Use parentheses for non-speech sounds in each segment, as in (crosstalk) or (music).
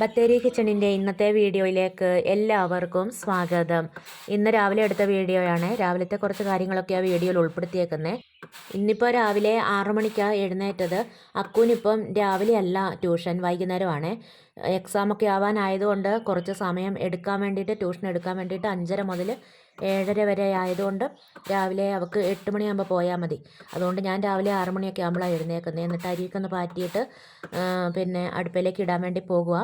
ബത്തേരി കിച്ചണിന്റെ ഇന്നത്തെ വീഡിയോയിലേക്ക് എല്ലാവർക്കും സ്വാഗതം. ഇന്ന് രാവിലെ എടുത്ത വീഡിയോയാണ്. രാവിലത്തെ കുറച്ച് കാര്യങ്ങളൊക്കെ ആ വീഡിയോയിൽ ഉൾപ്പെടുത്തിയേക്കുന്നത് ഇന്നിപ്പോൾ രാവിലെ ആറു മണിക്കാണ് എഴുന്നേറ്റത്. അക്കൂനിപ്പം രാവിലെ അല്ല ട്യൂഷൻ വൈകുന്നേരമാണ്. എക്സാമൊക്കെ ആവാനായതുകൊണ്ട് കുറച്ച് സമയം എടുക്കാൻ വേണ്ടിയിട്ട് ട്യൂഷൻ എടുക്കാൻ വേണ്ടിയിട്ട് അഞ്ചര മുതൽ ഏഴര വരെ ആയതുകൊണ്ട് രാവിലെ അവൾക്ക് എട്ട് മണിയാകുമ്പോൾ പോയാൽ മതി. അതുകൊണ്ട് ഞാൻ രാവിലെ ആറു മണിയൊക്കെ ആകുമ്പോഴാണ് എഴുന്നേക്കുന്നത് എന്നിട്ട് അരിക്കൊന്ന് പാറ്റിയിട്ട് പിന്നെ അടുപ്പിലേക്ക് ഇടാൻ വേണ്ടി പോകുക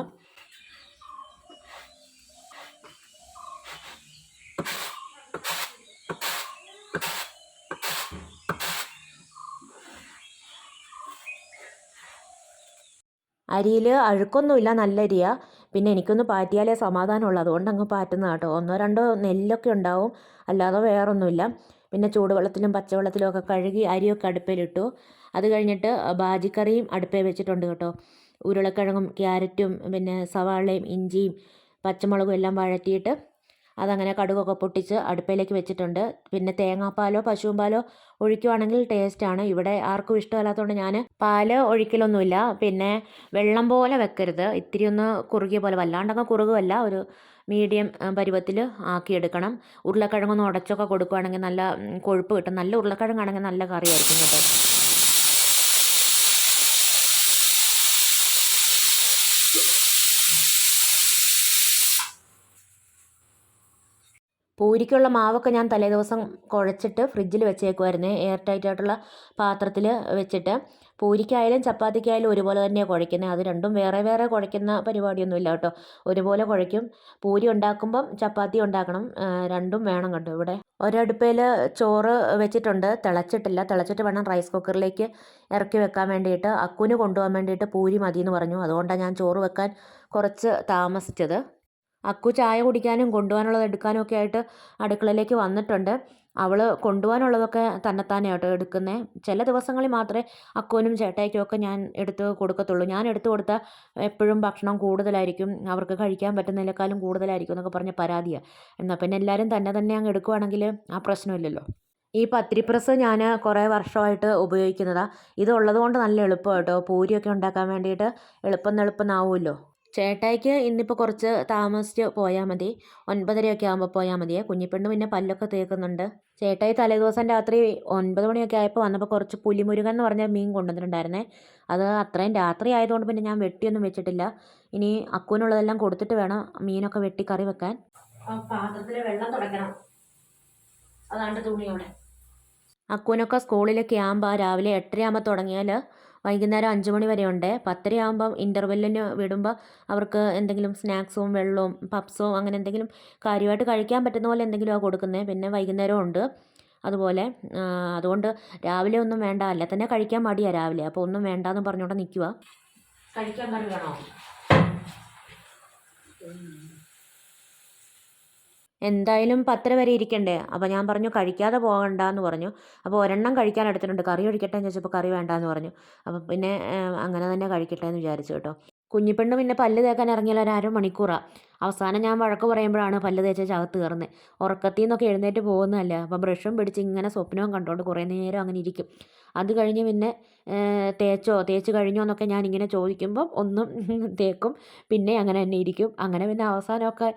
അരിയിൽ അഴുക്കൊന്നുമില്ല നല്ല അരിയാ പിന്നെ എനിക്കൊന്ന് പാറ്റിയാലേ സമാധാനമുള്ളൂ. അതുകൊണ്ട് അങ്ങ് പാറ്റുന്ന കേട്ടോ. ഒന്നോ രണ്ടോ നെല്ലൊക്കെ ഉണ്ടാവും. അല്ലാതെ വേറൊന്നുമില്ല. പിന്നെ ചൂടുവെള്ളത്തിലും പച്ചവെള്ളത്തിലും ഒക്കെ കഴുകി അരിയൊക്കെ അടുപ്പിലിട്ടു. അത് കഴിഞ്ഞിട്ട് ബാജിക്കറിയും അടുപ്പേ വെച്ചിട്ടുണ്ട് കേട്ടോ. ഉരുളക്കിഴങ്ങും ക്യാരറ്റും പിന്നെ സവാളയും ഇഞ്ചിയും പച്ചമുളകും എല്ലാം വഴറ്റിയിട്ട് അതങ്ങനെ കടുകൊക്കെ പൊട്ടിച്ച് അടുപ്പയിലേക്ക് വെച്ചിട്ടുണ്ട്. പിന്നെ തേങ്ങാപ്പാലോ പശുവും പാലോ ഒഴിക്കുവാണെങ്കിൽ ടേസ്റ്റാണ് ഇവിടെ ആർക്കും ഇഷ്ടമല്ലാത്തതുകൊണ്ട് ഞാൻ പാൽ ഒഴിക്കലൊന്നുമില്ല. പിന്നെ വെള്ളം പോലെ വെക്കരുത്. ഇത്തിരി ഒന്ന് കുറുകിയ പോലെ വല്ലാണ്ടൊക്കെ കുറുകുമല്ല ഒരു മീഡിയം പരുവത്തിൽ ആക്കിയെടുക്കണം. ഉരുളക്കിഴങ്ങൊന്ന് ഉടച്ചൊക്കെ കൊടുക്കുകയാണെങ്കിൽ നല്ല കൊഴുപ്പ് കിട്ടും. നല്ല ഉരുളക്കിഴങ്ങാണെങ്കിൽ നല്ല കറിയായിരിക്കും കേട്ടോ. പൂരിക്കുള്ള മാവൊക്കെ ഞാൻ തലേ ദിവസം കുഴച്ചിട്ട് ഫ്രിഡ്ജിൽ വെച്ചേക്കുമായിരുന്നു എയർ ടൈറ്റ് ആയിട്ടുള്ള പാത്രത്തിൽ വെച്ചിട്ട്. പൂരിക്കായാലും ചപ്പാത്തിക്കായാലും ഒരുപോലെ തന്നെയാണ് കുഴയ്ക്കുന്നത് അത് രണ്ടും വേറെ വേറെ കുഴയ്ക്കുന്ന പരിപാടിയൊന്നുമില്ല കേട്ടോ. ഒരുപോലെ കുഴയ്ക്കും. പൂരി ഉണ്ടാക്കുമ്പം ചപ്പാത്തി ഉണ്ടാക്കണം. രണ്ടും വേണം കേട്ടോ ഇവിടെ. ഒരടുപ്പയിൽ ചോറ് വെച്ചിട്ടുണ്ട്. തിളച്ചിട്ടില്ല. തിളച്ചിട്ട് വേണം റൈസ് കുക്കറിലേക്ക് ഇറക്കി വെക്കാൻ വേണ്ടിയിട്ട്. അക്കുന് കൊണ്ടുപോകാൻ വേണ്ടിയിട്ട് പൂരി മതിയെന്ന് പറഞ്ഞു. അതുകൊണ്ടാണ് ഞാൻ ചോറ് വെക്കാൻ കുറച്ച് താമസിച്ചത്. അക്കു ചായ കുടിക്കാനും കൊണ്ടുപോകാനുള്ളത് എടുക്കാനും ഒക്കെ ആയിട്ട് അടുക്കളയിലേക്ക് വന്നിട്ടുണ്ട്. അവൾ കൊണ്ടുപോകാനുള്ളതൊക്കെ തന്നെത്താനെ കേട്ടോ എടുക്കുന്നത് ചില ദിവസങ്ങളിൽ മാത്രമേ അക്കുവിനും ചേട്ടായിക്കും ഒക്കെ ഞാൻ എടുത്ത് കൊടുക്കത്തുള്ളൂ. ഞാൻ എടുത്തു കൊടുത്താൽ എപ്പോഴും ഭക്ഷണം കൂടുതലായിരിക്കും. അവർക്ക് കഴിക്കാൻ പറ്റുന്നതിനേക്കാളും കൂടുതലായിരിക്കും എന്നൊക്കെ പറഞ്ഞ പരാതിയാണ് എന്നാൽ പിന്നെ എല്ലാവരും തന്നെ തന്നെ അങ്ങ് എടുക്കുവാണെങ്കിൽ ആ പ്രശ്നമില്ലല്ലോ. ഈ പത്തിരി പ്രസ് ഞാൻ കുറേ വർഷമായിട്ട് ഉപയോഗിക്കുന്നതാണ് ഇത് കൊണ്ട് നല്ല എളുപ്പമാണ് കേട്ടോ. പൂരിയൊക്കെ ഉണ്ടാക്കാൻ വേണ്ടിയിട്ട് എളുപ്പം എളുപ്പമാവുമല്ലോ ചേട്ടായിക്ക് ഇന്നിപ്പോൾ കുറച്ച് താമസിച്ച് പോയാൽ മതി. ഒൻപതരയൊക്കെ ആകുമ്പോൾ പോയാൽ മതിയേ കുഞ്ഞിപ്പെണ്ണ് പിന്നെ പല്ലൊക്കെ തേക്കുന്നുണ്ട്. ചേട്ടായി തലേദിവസം രാത്രി ഒൻപത് മണിയൊക്കെ ആയപ്പോൾ വന്നപ്പോൾ കുറച്ച് പുലിമുരുകൻ എന്ന് പറഞ്ഞ മീൻ കൊണ്ടുവന്നിട്ടുണ്ടായിരുന്നേ. അത് അത്രയും രാത്രി ആയതുകൊണ്ട് പിന്നെ ഞാൻ വെട്ടിയൊന്നും വെച്ചിട്ടില്ല. ഇനി അക്കുവിനുള്ളതെല്ലാം കൊടുത്തിട്ട് വേണം മീനൊക്കെ വെട്ടി കറി വെക്കാൻ പാത്രത്തിൽ വെള്ളം തുടയ്ക്കണം. അതാണ്ട് തുണിയോടെ. അക്കുവിനൊക്കെ സ്കൂളിലൊക്കെ ആകുമ്പോൾ രാവിലെ എട്ടരയാകുമ്പോൾ തുടങ്ങിയാൽ വൈകുന്നേരം അഞ്ച് മണി വരെ ഉണ്ട് പത്തര ആകുമ്പോൾ ഇന്റർവെല്ലിന് വിടുമ്പോൾ അവർക്ക് എന്തെങ്കിലും സ്നാക്സും വെള്ളവും പപ്സോ അങ്ങനെ എന്തെങ്കിലും കാര്യമായിട്ട് കഴിക്കാൻ പറ്റുന്ന പോലെ എന്തെങ്കിലുമാണ് കൊടുക്കുന്നത് പിന്നെ വൈകുന്നേരം ഉണ്ട്. അതുപോലെ അതുകൊണ്ട് രാവിലെ ഒന്നും വേണ്ട. അല്ല തന്നെ കഴിക്കാൻ മടിയാണ് രാവിലെ. അപ്പോൾ ഒന്നും വേണ്ട എന്ന് പറഞ്ഞുകൊണ്ട് നിൽക്കുക കഴിക്കാൻ കറി വേണോ എന്തായാലും പത്തര വരെ ഇരിക്കണ്ടേ? അപ്പോൾ ഞാൻ പറഞ്ഞു കഴിക്കാതെ പോകണ്ട എന്ന് പറഞ്ഞു. അപ്പോൾ ഒരെണ്ണം കഴിക്കാൻ എടുത്തിട്ടുണ്ട്. കറി ഒഴിക്കട്ടെ എന്ന് ചോദിച്ചപ്പോൾ കറി വേണ്ട എന്ന് പറഞ്ഞു. അപ്പോൾ പിന്നെ അങ്ങനെ തന്നെ കഴിക്കട്ടെ എന്ന് വിചാരിച്ചു കേട്ടോ. കുഞ്ഞിപ്പെണ്ണ് പിന്നെ പല്ല് തേക്കാൻ ഇറങ്ങിയാൽ ഒരു അരമണിക്കൂറാണ് അവസാനം ഞാൻ വഴക്ക് പറയുമ്പോഴാണ് പല്ല് തേച്ച ചകത്ത് കയറുന്നത് ഉറക്കത്തിൽ നിന്നൊക്കെ എഴുന്നേറ്റ് പോകുന്നതല്ല? അപ്പോൾ ബ്രഷും പിടിച്ച് ഇങ്ങനെ സ്വപ്നവും കണ്ടുകൊണ്ട് കുറേ നേരം അങ്ങനെ ഇരിക്കും. അത് കഴിഞ്ഞ് പിന്നെ തേച്ചോ തേച്ച് കഴിഞ്ഞോ എന്നൊക്കെ ഞാൻ ഇങ്ങനെ ചോദിക്കുമ്പം ഒന്നും (laughs) തേക്കും. പിന്നെ അങ്ങനെ തന്നെ ഇരിക്കും. അങ്ങനെ പിന്നെ അവസാനമൊക്കെ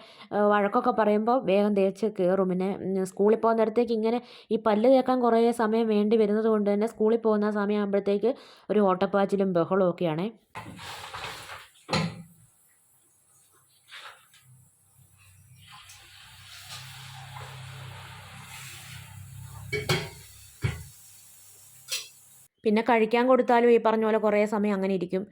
വഴക്കൊക്കെ പറയുമ്പോൾ വേഗം തേച്ച് കയറും പിന്നെ സ്കൂളിൽ പോകുന്നിടത്തേക്ക് ഇങ്ങനെ ഈ പല്ല് തേക്കാൻ കുറേ സമയം വേണ്ടി വരുന്നത് കൊണ്ട് തന്നെ സ്കൂളിൽ പോകുന്ന സമയമാകുമ്പോഴത്തേക്ക് ഒരു ഓട്ടപ്പാച്ചിലും ബഹളവും ഒക്കെയാണേ. പിന്നെ കഴിക്കാൻ കൊടുത്താലും ഈ പറഞ്ഞ പോലെ കുറേ സമയം അങ്ങനെ ഇരിക്കും.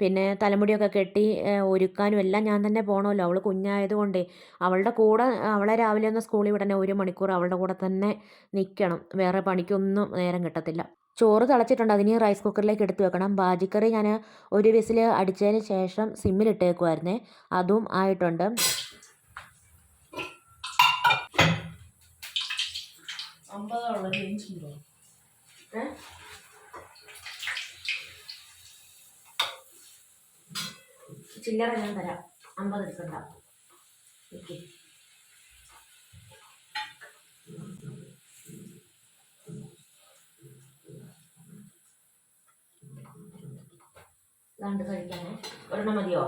പിന്നെ തലമുടിയൊക്കെ കെട്ടി ഒരുക്കാനും എല്ലാം ഞാൻ തന്നെ പോകണമല്ലോ അവൾ കുഞ്ഞായതുകൊണ്ടേ അവളുടെ കൂടെ അവളെ രാവിലെ ഒന്ന് സ്കൂളിൽ വിടണേ ഒരു മണിക്കൂർ അവളുടെ കൂടെ തന്നെ നിൽക്കണം വേറെ പണിക്കൊന്നും നേരം കിട്ടത്തില്ല. ചോറ് തിളച്ചിട്ടുണ്ട്. അതിന് റൈസ് കുക്കറിലേക്ക് എടുത്തു വെക്കണം. ബാജിക്കറി ഞാൻ ഒരു വിസിൽ അടിച്ചതിന് ശേഷം സിമ്മിലിട്ടേക്കുമായിരുന്നേ അതും ആയിട്ടുണ്ട്. ഏഹ്? ചില്ലറ ഞാൻ തരാം. അമ്പത് എടുക്കണ്ട. ഓക്കെ. കഴിക്കാനേ ഒരെണ്ണം മതിയോ?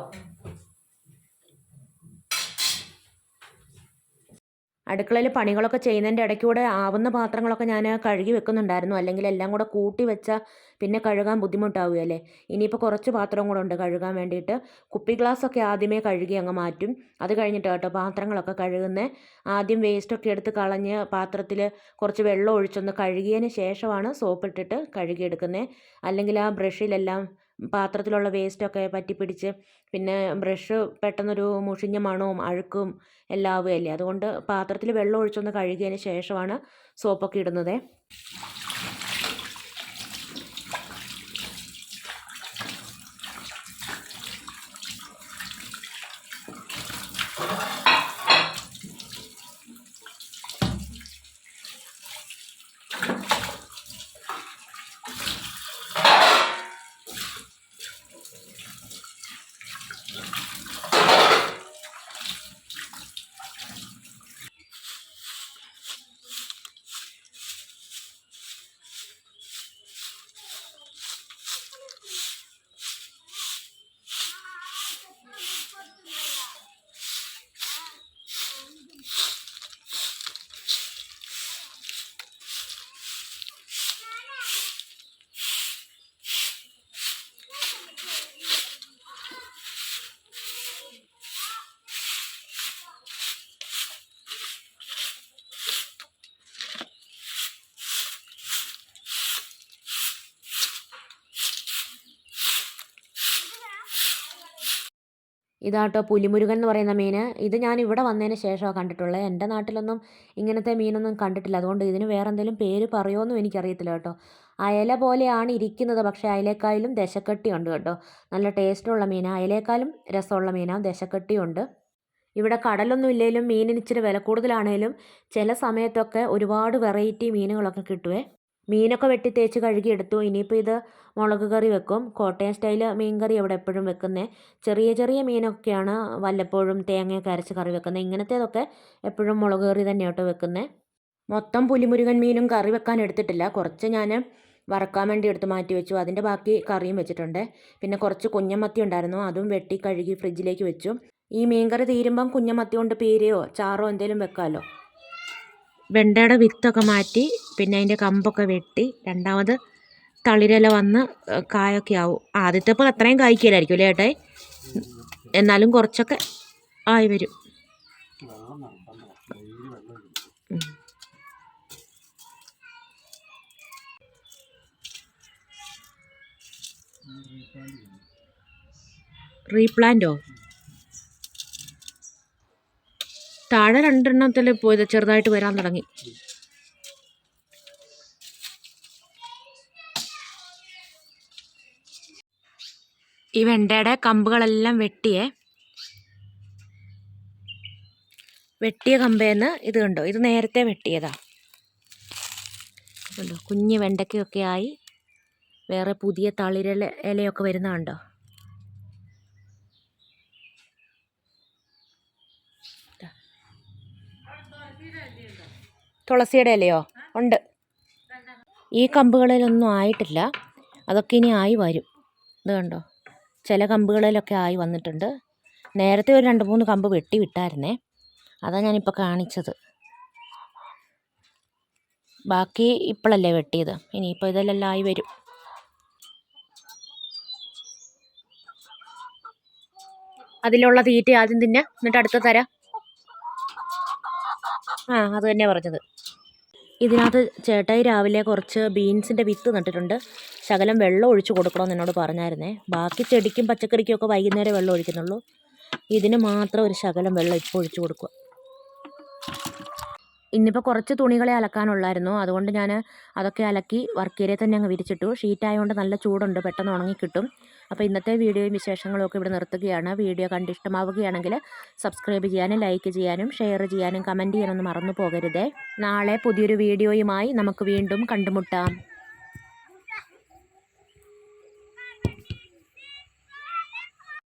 അടുക്കളയിൽ പണികളൊക്കെ ചെയ്യുന്നതിന്റെ ഇടയ്ക്കൂടെ ആവുന്ന പാത്രങ്ങളൊക്കെ ഞാൻ കഴുകി വെക്കുന്നുണ്ടായിരുന്നു. അല്ലെങ്കിൽ എല്ലാം കൂടെ കൂട്ടി വെച്ചാൽ പിന്നെ കഴുകാൻ ബുദ്ധിമുട്ടാവുകയല്ലേ ഇനിയിപ്പോൾ കുറച്ച് പാത്രം കൂടെ ഉണ്ട് കഴുകാൻ വേണ്ടിയിട്ട്. കുപ്പി ഗ്ലാസ്സൊക്കെ ആദ്യമേ കഴുകി അങ്ങ് മാറ്റും. അത് കഴിഞ്ഞിട്ട് കേട്ടോ പാത്രങ്ങളൊക്കെ കഴുകുന്നത് ആദ്യം വേസ്റ്റൊക്കെ എടുത്ത് കളഞ്ഞ് പാത്രത്തിൽ കുറച്ച് വെള്ളം ഒഴിച്ചൊന്ന് കഴുകിയതിന് ശേഷമാണ് സോപ്പിട്ടിട്ട് കഴുകിയെടുക്കുന്നത് അല്ലെങ്കിൽ ആ ബ്രഷിലെല്ലാം പാത്രത്തിലുള്ള വേസ്റ്റൊക്കെ പറ്റിപ്പിടിച്ച് പിന്നെ ബ്രഷ് പെട്ടെന്നൊരു മുഷിഞ്ഞ മണവും അഴുക്കും എല്ലാം ആവുകയല്ലേ. അതുകൊണ്ട് പാത്രത്തിൽ വെള്ളം ഒഴിച്ചൊന്ന് കഴുകിയതിന് ശേഷമാണ് സോപ്പൊക്കെ ഇടുന്നത്. ഇതാട്ടോ പുലിമുരുകൻ എന്ന് പറയുന്ന മീൻ ഇത് ഞാൻ ഇവിടെ വന്നതിന് ശേഷമാണ് കണ്ടിട്ടുള്ളത് എന്റെ നാട്ടിലൊന്നും ഇങ്ങനത്തെ മീനൊന്നും കണ്ടിട്ടില്ല. അതുകൊണ്ട് ഇതിന് വേറെ എന്തെങ്കിലും പേര് പറയുമോയെന്നും എനിക്കറിയത്തില്ല കേട്ടോ. അയല പോലെയാണ് ഇരിക്കുന്നത്. പക്ഷേ അയലേക്കായാലും ദശക്കട്ടിയുണ്ട് കേട്ടോ. നല്ല ടേസ്റ്റുള്ള മീനാണ് അയലേക്കാളും രസമുള്ള മീനാണ് ദശക്കട്ടിയുണ്ട് ഇവിടെ കടലൊന്നും ഇല്ലെങ്കിലും മീനിന് ഇച്ചിരി വില കൂടുതലാണെങ്കിലും ചില സമയത്തൊക്കെ ഒരുപാട് വെറൈറ്റി മീനുകളൊക്കെ കിട്ടുവേ. മീനൊക്കെ വെട്ടി തേച്ച് കഴുകിയെടുത്തു. ഇനിയിപ്പോൾ ഇത് മുളക് കറി വെക്കും. കോട്ടയം സ്റ്റൈൽ മീൻ കറി അവിടെ എപ്പോഴും വെക്കുന്നത് ചെറിയ ചെറിയ മീനൊക്കെയാണ് വല്ലപ്പോഴും തേങ്ങയൊക്കെ അരച്ച് കറി വെക്കുന്നത് ഇങ്ങനത്തേതൊക്കെ എപ്പോഴും മുളക് കറി തന്നെയാട്ടോ വെക്കുന്നത് മൊത്തം പുലിമുരുകൻ മീനും കറി വെക്കാൻ എടുത്തിട്ടില്ല. കുറച്ച് ഞാൻ വറക്കാൻ വേണ്ടി എടുത്ത് മാറ്റി വെച്ചു. അതിന്റെ ബാക്കി കറിയും വെച്ചിട്ടുണ്ട്. പിന്നെ കുറച്ച് കുഞ്ഞമത്തി ഉണ്ടായിരുന്നു. അതും വെട്ടി കഴുകി ഫ്രിഡ്ജിലേക്ക് വെച്ചു. ഈ മീൻ കറി തീരുമ്പം കുഞ്ഞമത്തി കൊണ്ട് പീരയോ ചാറോ എന്തെങ്കിലും വെക്കാമല്ലോ വെണ്ടയുടെ വിത്തൊക്കെ മാറ്റി പിന്നെ അതിന്റെ കമ്പൊക്കെ വെട്ടി രണ്ടാമത് തളിരില വന്ന് കായൊക്കെ ആവും. ആദ്യത്തെ പോലെ അത്രയും കായ്ക്കലായിരിക്കും അല്ലേ ഏട്ടായി എന്നാലും കുറച്ചൊക്കെ ആയി വരും. റീപ്ലാന്റോ? താഴെ രണ്ടെണ്ണത്തിൽ പോയത് ചെറുതായിട്ട് വരാൻ തുടങ്ങി. ഈ വെണ്ടയുടെ കമ്പുകളെല്ലാം വെട്ടിയേ. വെട്ടിയ കമ്പേന്ന് ഇത് കണ്ടോ? ഇത് നേരത്തെ വെട്ടിയതാ. കണ്ടോ? കുഞ്ഞ് വെണ്ടയ്ക്കൊക്കെ ആയി. വേറെ പുതിയ തളിരല ഇലയൊക്കെ വരുന്ന കണ്ടോ? തുളസിയുടെ ഇലയോ? ഉണ്ട്. ഈ കമ്പുകളിലൊന്നും ആയിട്ടില്ല. അതൊക്കെ ഇനി ആയി വരും. ഇത് കണ്ടോ? ചില കമ്പുകളിലൊക്കെ ആയി വന്നിട്ടുണ്ട്. നേരത്തെ ഒരു രണ്ട് മൂന്ന് കമ്പ് വെട്ടി വിട്ടായിരുന്നേ. അതാണ് ഞാനിപ്പോൾ കാണിച്ചത്. ബാക്കി ഇപ്പോഴല്ലേ വെട്ടിയത്. ഇനിയിപ്പോൾ ഇതെല്ലാം ആയി വരും. അതിലുള്ള തീറ്റ ആദ്യം തിന്നെ. എന്നിട്ട് അടുത്ത് തരാം. ആ അത് തന്നെയാണ് പറഞ്ഞത്. ഇതിനകത്ത് ചേട്ടായി രാവിലെ കുറച്ച് ബീൻസിന്റെ വിത്ത് നട്ടിട്ടുണ്ട്. ശകലം വെള്ളം ഒഴിച്ച് കൊടുക്കണമെന്ന് എന്നോട് പറഞ്ഞായിരുന്നേ. ബാക്കി ചെടിക്കും പച്ചക്കറിക്കും ഒക്കെ വൈകുന്നേരം വെള്ളം ഒഴിക്കുന്നുള്ളൂ. ഇതിന് മാത്രം ഒരു ശകലം വെള്ളം ഇപ്പോൾ ഒഴിച്ചു കൊടുക്കുക ഇന്നിപ്പോൾ കുറച്ച് തുണികളെ അലക്കാനുള്ളായിരുന്നു. അതുകൊണ്ട് ഞാൻ അതൊക്കെ അലക്കി വർക്ക് ഏരിയ തന്നെ അങ്ങ് വിരിച്ചിട്ടു. ഷീറ്റായതുകൊണ്ട് നല്ല ചൂടുണ്ട്. പെട്ടെന്ന് ഉണങ്ങി കിട്ടും. അപ്പോൾ ഇന്നത്തെ വീഡിയോയും വിശേഷങ്ങളും ഒക്കെ ഇവിടെ നിർത്തുകയാണ്. വീഡിയോ കണ്ട് ഇഷ്ടമാവുകയാണെങ്കിൽ സബ്സ്ക്രൈബ് ചെയ്യാനും ലൈക്ക് ചെയ്യാനും ഷെയർ ചെയ്യാനും കമന്റ് ചെയ്യാനൊന്നും മറന്നു പോകരുതേ. നാളെ പുതിയൊരു വീഡിയോയുമായി നമുക്ക് വീണ്ടും കണ്ടുമുട്ടാം.